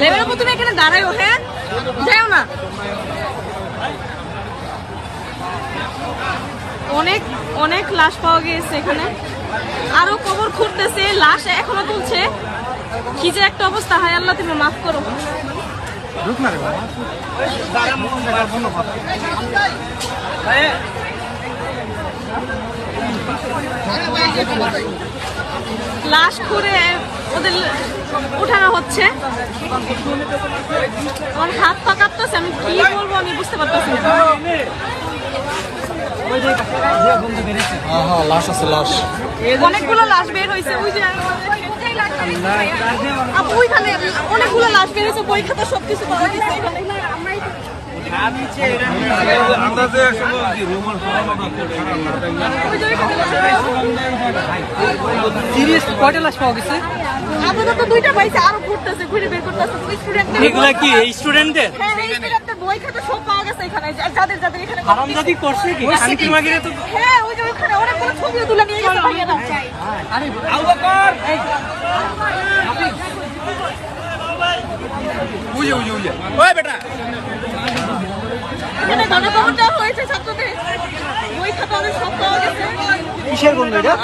লেবের উপর তুমি এখানে দাঁড়াইও হ্যাঁ? যাও না। অনেক অনেক লাশ পাওয়া গিয়েছে এখানে। আরও কবর খুঁড়তেছে লাশ এখনও তুলছে। কি যে একটা অবস্থা হয় আল্লাহ তুমি মাফ করো। লাশ করে ওদের উঠানো হচ্ছে। আমার হাত পা কাঁপতেছে আমি কি বলব আমি বুঝতে পারতেছি না। লাশ আছে লাশ। অনেকগুলো লাশ বের হয়েছে ওই যে ওইখানে অনেকগুলো লাশ বের হয়েছে বই খাতা সবকিছু পাওয়া গেছে যে কয়টা লাশ পাওয়া গেছে? আপাতত দুইটা পাইছে আরও ঘুরতেছে ঘুরে বের করতেছে। স্টুডেন্টদের এগুলা কি এই স্টুডেন্টদের হ্যাঁ এই স্টুডেন্টদের বই খাতা সব পাওয়া গেছে এখানে যাদের যাদের এখানে হারামজাদি করছে কি? শান্তি মাগিরে তো হ্যাঁ ওই যে ওইখানে অনেকগুলো ছবিও তুলে নিয়ে গেছে ভাইয়েরা এখানে কিসের গন্ধ এটা